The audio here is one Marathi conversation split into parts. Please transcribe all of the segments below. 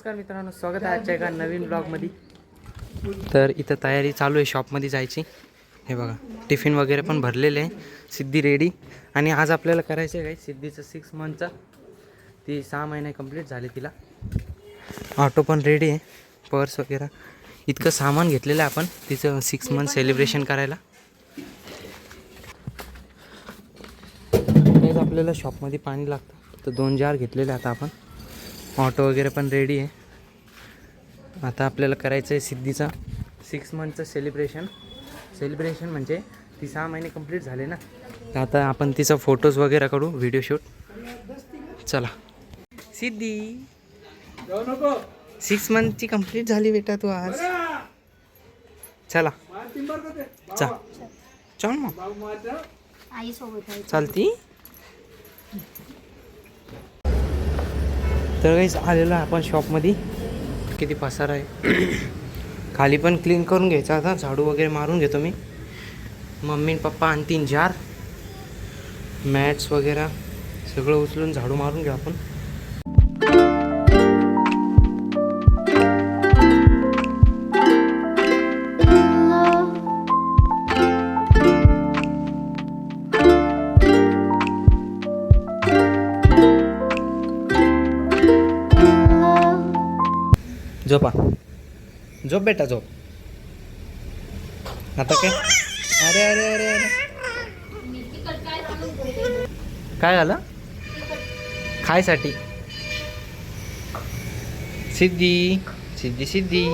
नमस्कार मित्रांनो स्वागत आहे आजच्या एका नवीन ब्लॉगमध्ये तर इथं तयारी चालू आहे शॉपमध्ये जायची. हे बघा टिफिन वगैरे पण भरलेले आहे. सिद्धी रेडी आणि आज आपल्याला करायचं आहे काय सिद्धीचं सिक्स मंथचा ती सहा महिने कंप्लीट झाले तिला. ऑटो पण रेडी आहे पर्स वगैरे. इतकं सामान घेतलेलं आहे आपण तिचं सिक्स मंथ सेलिब्रेशन करायला. तेच आपल्याला शॉपमध्ये पाणी लागतं. तर दोन जार घेतलेले आता आपण. ऑटो वगैरे पण रेडी आहे. आता आपल्याला करायचं आहे सिद्धीचा सिक्स मंथचं सेलिब्रेशन सेलिब्रेशन म्हणजे ती सहा महिने कंप्लीट झाले ना? तर आता आपण तिचा फोटोज वगैरे काढू व्हिडिओ शूट चला. सिद्धी. सिक्स मंथची कंप्लीट झाली बेटा तू आज. चला. चा. चल मग. आई सोबत आहे. चालती? तर काहीच आलेलो आहे आपण शॉपमध्ये किती पसार आहे? खाली पण क्लीन करून घ्यायचा आता. झाडू वगैरे मारून घेतो मी. मम्मी आणि पप्पा आणतीन जार मॅट्स वगैरे. सगळं उचलून झाडू मारून घेऊ आपण. झोप बेटा झोप. आता काय? अरे अरे अरे अरे. काय झालं? खायसाठी. सिद्धी सिद्धी सिद्धी.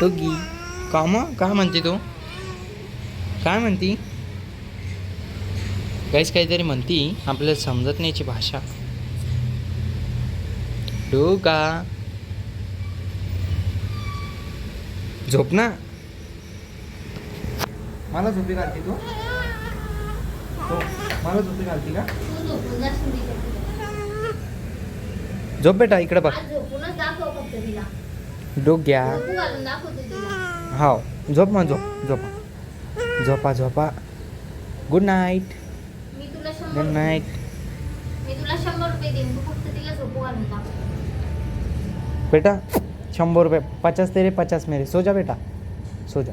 टोगी. का मग काय म्हणते तू? काय म्हणती? काहीच काहीतरी म्हणती. आपल्याला समजत नाहीची भाषा. डोगा झोप ना. मला झोपी घालती तू? हो मला झोपी घालती का. झोप बेटा इकडे बघ. तिला डोग्या झोपू हाव मग झोप झोपा. झोपा झोपा. गुड नाईट मी तुला गुड नाईट बेटा शंभर रुपये. पचास तेरे पचास मेरे. सो जा बेटा. सो जा.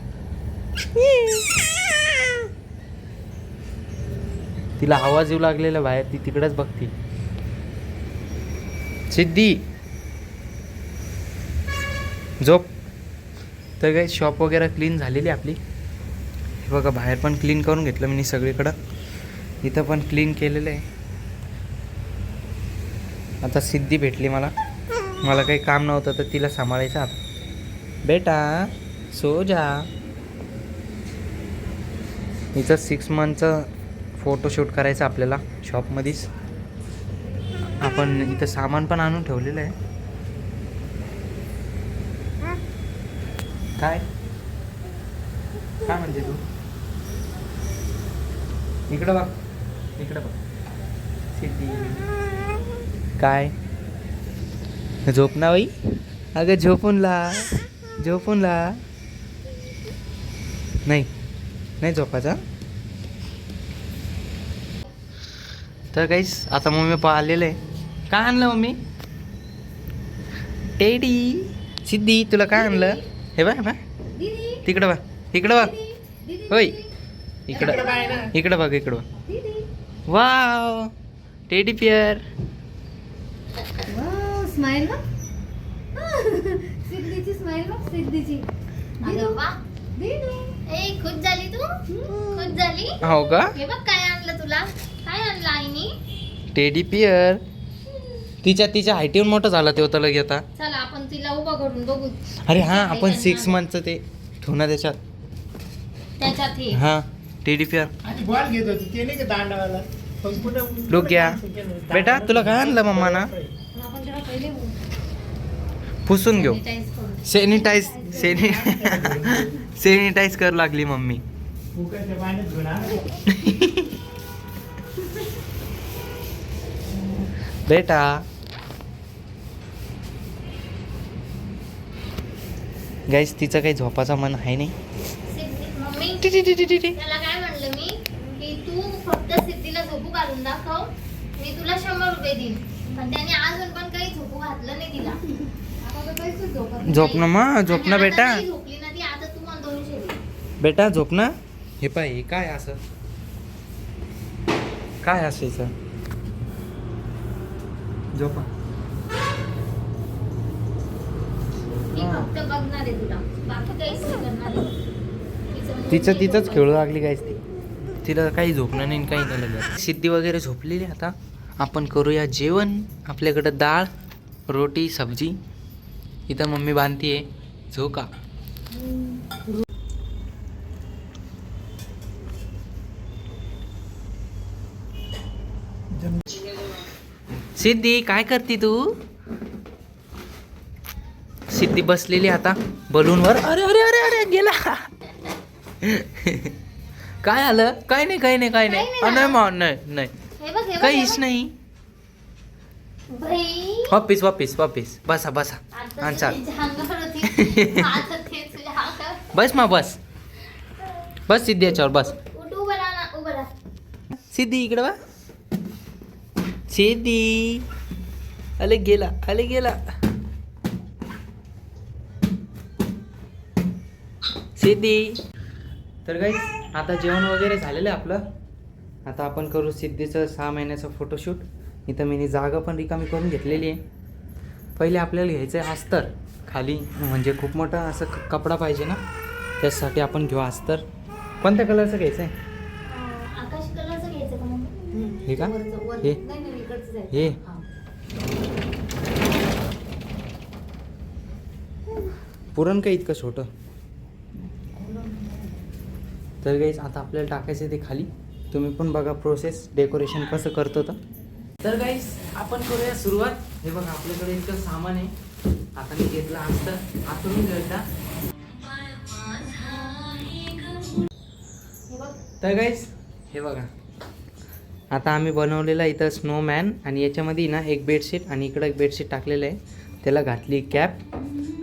तिला आवाज येऊ लागलेला बाहेर. ती तिकडेच बघती. सिद्धी. झोप. तर काही शॉप वगैरे क्लीन झालेली आपली. हे बघा बाहेर पण क्लीन करून घेतलं मी सगळीकडं. इथं पण क्लीन केलेलं आहे. आता सिद्धी भेटली मला. मला काही काम नव्हतं तर तिला सांभाळायचं आता. बेटा सो जा. हिचं सिक्स मंथचं फोटोशूट करायचं आपल्याला शॉपमध्येच आपण इथं सामान पण आणून ठेवलेलं आहे. काय? काय म्हणते तू? इकडं बघ. इकडं बघ. सिद्धी काय? झोप ना बाई अगं झोपून ला झोपून ला नाही. नाही झोपायचा तर काहीच आता मम्मी पप्पा आलेलं आहे. काय आणलं मम्मी? टेडी. सिद्धी तुला काय आणलं? हे बा हे बा तिकडं बा इकडं बघ. दीदी होय. इकडं. इकडं बघ इकडं वाव. टेडी पियर स्माइल बघ सिद्धीची स्माइल बघ सिद्धीची. वा. दीदी ए खुश झाली तू? खुश झाली? हो का? हे बघ काय आणलं तुला. काय आणलं आईनी? टेडी पियर तिच्या तिच्या हायटीवर मोठं झालं ते होतं लगे आता. चला आपण तिला उभं करून बघू. अरे हां आपण सिक्स मंथचं ते ठेवू ना त्याच्यात. त्याच्यात हे. हां टेडी पियर आणि बॉल घेत होती ते नाही का दांडावाला. बेटा, तुला काय आणलं मम्मा ना? पुसून घेऊ. सॅनिटाईज सेनि सॅनिटाईज करू लागली मम्मी. बेटा. गाईस तिचं काही झोपाचा मन आहे नाही. तू फक्त सिद्धीला झोपू घालून दाखव. मी तुला शंभर रुपये देईन. पण त्याने अजून पण काही झोपू घातलं नाही तिला. झोप ना मग झोप ना बेटा. बेटा झोप ना. हे पाय हे काय असं? काय असायचं झोपा. तिचं तिचंच झोपत खेळू लागली काहीच ती. तिला काही झोपणं नाही काही नाही लागलं सिद्धी वगैरे झोपलेली आता. आपण करूया जेवण. आपल्याकडं डाळ रोटी सब्जी. इथं मम्मी बांधतीये. झोका. सिद्धी काय करते तू? सिद्धी बसलेली आता बलूनवर. अरे अरे अरे अरे गेला. काय आलं? काय नाही काय नाही काय नाही. नाही नाही काहीच नाही. वापिस वापिस वापिस बसा बसा. हा चाल. बस मा बस. बस सिद्धी याच्यावर बस. सिद्धी इकडे बा सिद्धी. अले गेला अले गेला. सिद्धी. तर काही आता जेवण वगैरे झालेलं आहे आपलं. आता आपण करू सिद्धीचं सहा महिन्याचं फोटोशूट इथं मी जागा पण रिकामी करून घेतलेली आहे. पहिले आपल्याला घ्यायचं आहे अस्तर. खाली म्हणजे खूप मोठा असं कपडा पाहिजे ना? त्यासाठी आपण घेऊ अस्तर. कोणत्या कलरचं घ्यायचं आहे हे का? हे. हे. हा. पुरण का इतकं छोटं. तर गाईज आता आपल्याला टाकायचं ते खाली. तुम्ही पण बघा प्रोसेस डेकोरेशन कसं करतो तर. तर गाईस आपण करूया सुरुवात. हे बघा आपल्याकडे इतकं सामान आहे. आता मी घेतलं असतं. आतून घ्यायचा. तर गाईस हे बघा. आता आम्ही बनवलेला इथं स्नोमॅन आणि याच्यामध्ये ना एक बेडशीट आणि इकडं एक बेडशीट टाकलेलं आहे. त्याला घातली कॅप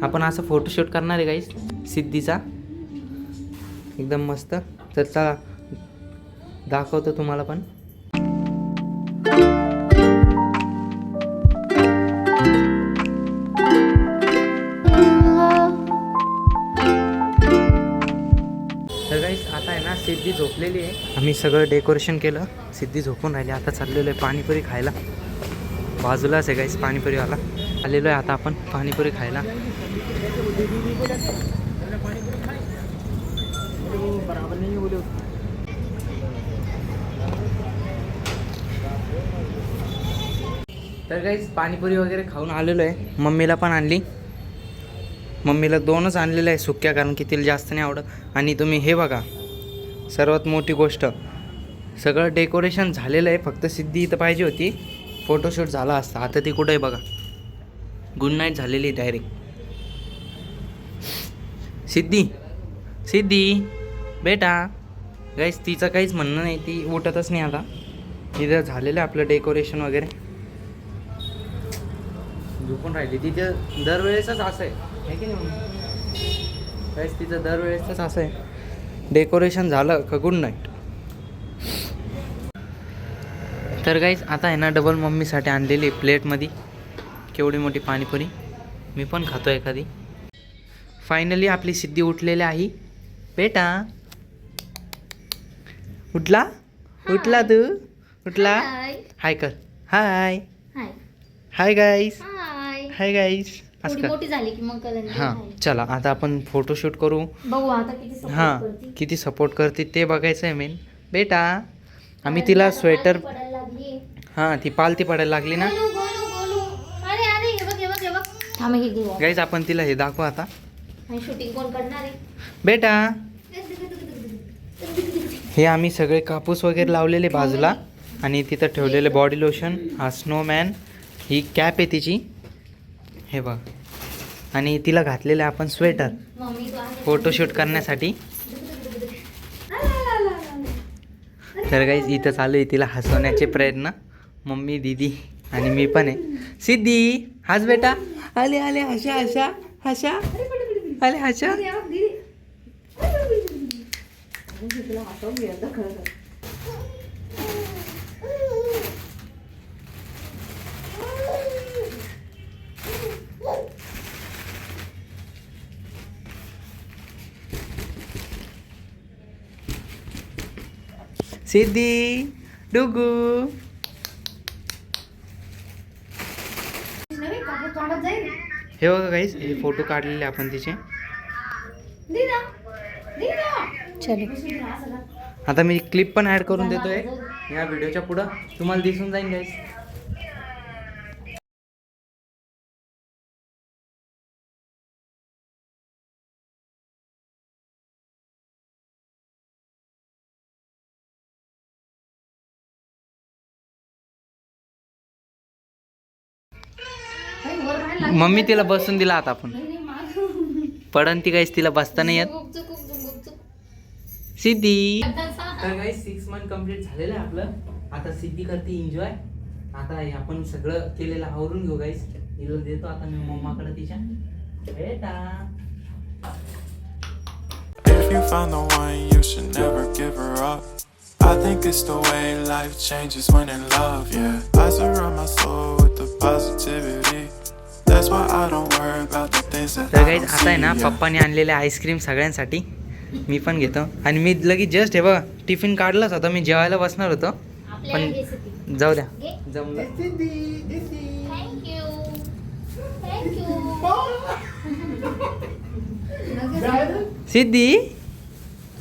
आपण असं फोटोशूट करणार आहे गाईस सिद्धीचा. एकदम मस्त. तर चला दाखवतो तुम्हाला पण. झोपलेली आहे. आम्ही सगळं डेकोरेशन केलं सिद्धी झोपून राहिली. आता चाललेलो आहे पाणीपुरी खायला. बाजूलाच आहे गाईस पाणीपुरीवाला. आलेलो आहे आता आपण पाणीपुरी खायला. तर गाईस पाणीपुरी वगैरे खाऊन आलेलो आहे. मम्मीला पण आणली. मम्मीला दोनच आणलेलं आहे सुक्या कारण की तिला जास्त नाही आवडत. आणि तुम्ही हे बघा. सर्वात मोठी गोष्ट. सगळं डेकोरेशन झालेलं आहे फक्त सिद्धी इथं पाहिजे होती. फोटोशूट झाला असता. आता ती कुठं आहे बघा. गुड नाईट झालेली डायरेक्ट सिद्धी. सिद्धी. बेटा. गाईस तिचं काहीच म्हणणं नाही. ती उठतच नाही आता. तिथं झालेलं आहे आपलं डेकोरेशन वगैरे. झोपून राहिली. तिथे दरवेळेसच असं आहे. की नाही? काहीच तिचं दरवेळेसच असं आहे. डेकोरेशन झालं का गुड नाईट. तर गाईज आता आहे ना डबल मम्मीसाठी आणलेली प्लेटमध्ये केवढी मोठी पाणीपुरी. मी पण खातो एखादी. फायनली आपली सिद्धी उठलेली आहे. बेटा. उठला? उठला तू? उठला? हाय. कर. हाय. हाय. गाईस हाय. गाईस थोडी मोठी झाली की मग हां चला आता आपण फोटोशूट करू. बघू आता किती हां. किती सपोर्ट करते ते बघायचं आहे मेन बेटा आम्ही तिला स्वेटर हां ती पालती पडायला लागली ना. गाईज आपण तिला हे दाखवू आता. शूटिंग कोण करणार आहे? बेटा हे आम्ही सगळे कापूस वगैरे लावलेले बाजूला. आणि तिथं ठेवलेले बॉडी लोशन हा स्नोमॅन ही कॅप आहे तिची. हे बघ. आणि तिला घातलेलं आहे आपण स्वेटर फोटोशूट करण्यासाठी. तर काही इथं चालू आहे तिला हसवण्याचे प्रयत्न. मम्मी दीदी आणि मी पण आहे. सिद्धी हाच बेटा. आले आले हशा हशा हशा आले हशा सिद्धी डुगू हे बघा काहीच हे फोटो काढलेले आपण तिचे. आता मी क्लिप पण ऍड करून देतोय. या व्हिडिओच्या पुढं. तुम्हाला दिसून जाईल गाईस मम्मी तिला बसून दिला आता आपण. पडन ती काहीच तिला बसता नाही येत. सिद्धी तसा. तर काही सिक्स मंथ कंप्लीट झालेलं आहे आपलं आता सिद्धी करते एन्जॉय आता हे आपण सगळं केलेलं आवरून घेऊ गाईस हिला देतो आता मी मम्माकडे तिच्या बेटा If you find the one, you should never give her up. I think it's the way life changes when in love, yeah. I surround my soul with the positivity. That's why I don't worry about the things that तर I गाईज don't आता आहे see, ना yeah. पप्पाने आणलेले आईस्क्रीम सगळ्यांसाठी मी पण घेतो आणि मी लगेच जस्ट हे बघा टिफिन काढलाच होता मी जेवायला बसणार होतो पण- जाऊ द्या. जमलं? सिद्धी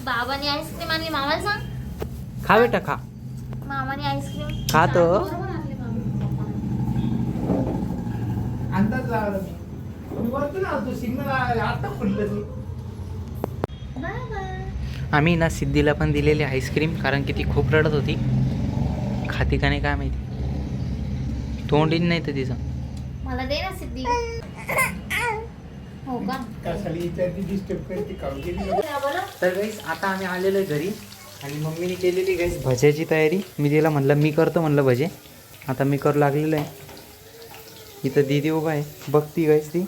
बाबाने आईस्क्रीम आणली मामाला सांग खा बेटा खा. मामाने आईस्क्रीम खातो. अंदाज लावला मी. मी वरतून आलतो सिग्नल आता पडलं मी आम्ही ना सिद्धीला पण दिलेली आईस्क्रीम कारण की ती खूप रडत होती. खाती का नाही काय माहिती. तोंडीन नाही तर तिचं. मला दे ना सिद्धी. हो का? कशाला विचारती डिस्टर्ब करते खाऊ गेली? का? बोला. तर गाईस आता आम्ही आलेलो आहे घरी. आणि मम्मीने केलेली गाईस भज्याची तयारी. मी तिला म्हणलं मी करतो म्हणलं भजे. आता मी करू लागलेलं आहे. इथं दीदी उभा आहे. बघती गाईस ती.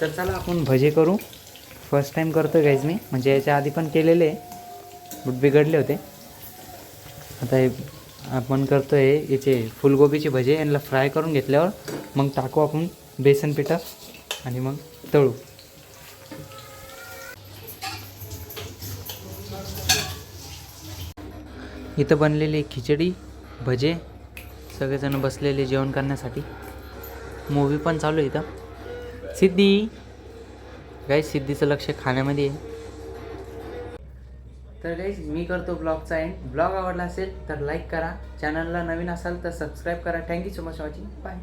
तर चला आपण भजे करू. फर्स्ट टाईम करतो गाईज मी. म्हणजे याच्या आधी पण केलेले आहे. बट बिघडले होते. आता हे आपण करतो आहे याचे फुलगोबीचे भजे. यांना फ्राय करून घेतल्यावर मग टाकू आपण बेसन पिठात आणि मग तळू. इथं बनलेली खिचडी भजे सगळेजण बसलेले जेवण करण्यासाठी. मूवी पण चालू आहे इथं. सिद्धी. गाई सिद्धीचं लक्ष खाण्यामध्ये आहे. तर गाईज मी करतो ब्लॉगचा एंड ब्लॉग आवडला असेल तर लाईक करा. चॅनलला नवीन असाल तर सबस्क्राईब करा. Thank you so much watching bye